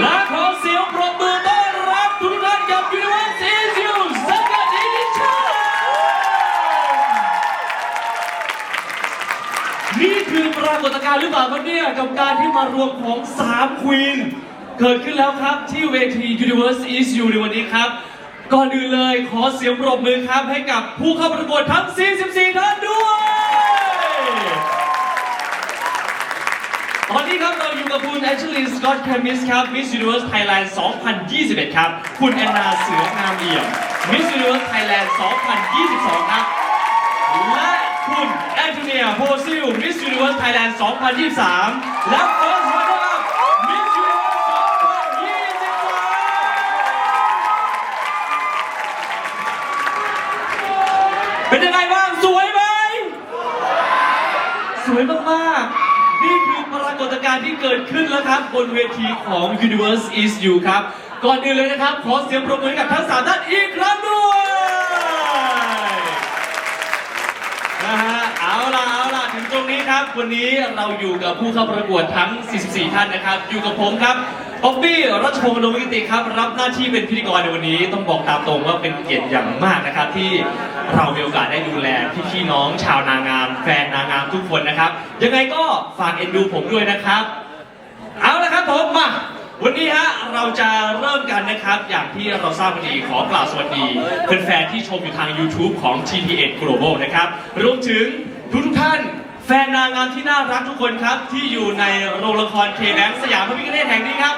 และขอเสียงปรบมือต้อนรับทุกท่านกับ Universe is You Second Edition นี่คือปรากฏการณ์หรือเปล่าครับเนี่ยกับการที่มารวมของ3ควีนเกิดขึ้นแล้วครับที่เวที Universe is You ในวันนี้ครับ ก่อนอื่นเลยขอเสียงปรบมือครับให้กับผู้เข้าประกวดทั้ง 44 ท่านด้วย ตอนนี้ครับเราอยู่กับคุณแอชลีย์สกอตแคมิสครับ Miss Universe Thailand 2021 ครับ คุณแอนนาเสืองามเอี่ยม Miss Universe Thailand 2022 ครับ และคุณแอนโทเนียโพซิล Miss Universe Thailand 2023 และเฟิร์สวันครับ Miss Universe 2023เป็นยังไงบ้าง สวยไหม สวยมาก ๆ การณ์ที่เกิดขึ้นแล้วครับ บนเวทีของ Universe is You ครับ ก่อนอื่นเลยนะครับ ขอเสียงปรบมือให้กับทั้งสามท่านอีกครั้งด้วยนะฮะเอาล่ะเอาล่ะถึงตรงนี้ครับ วันนี้เราอยู่กับผู้เข้าประกวดทั้ง 44 ท่านนะครับ อยู่กับผมครับ ป๊อบบี้รัชพงศ์อนุวิติครับ รับหน้าที่เป็นพิธีกรในวันนี้ต้องบอกตามตรงว่าเป็นเกียรติอย่างมากนะครับ ที่เรามีโอกาสได้ดูแลพี่ๆน้องชาวนางงาม แฟนนางงามทุกคนนะครับ ยังไงก็ฝากเอ็นดูผมด้วยนะครับ เอาละครับผมมาวันนี้ฮะเราจะเริ่มกันนะครับ อย่างที่เราทราบกันดีขอกล่าวสวัสดีแฟนๆที่ชมอยู่ทาง YouTube ของ TP8 Global นะครับรวมถึงทุกทุกท่าน แฟนนางงามที่น่ารักทุกคนครับ ที่อยู่ในโรงละครเคแบงสยามพิพิฆเนศแห่งนี้ครับ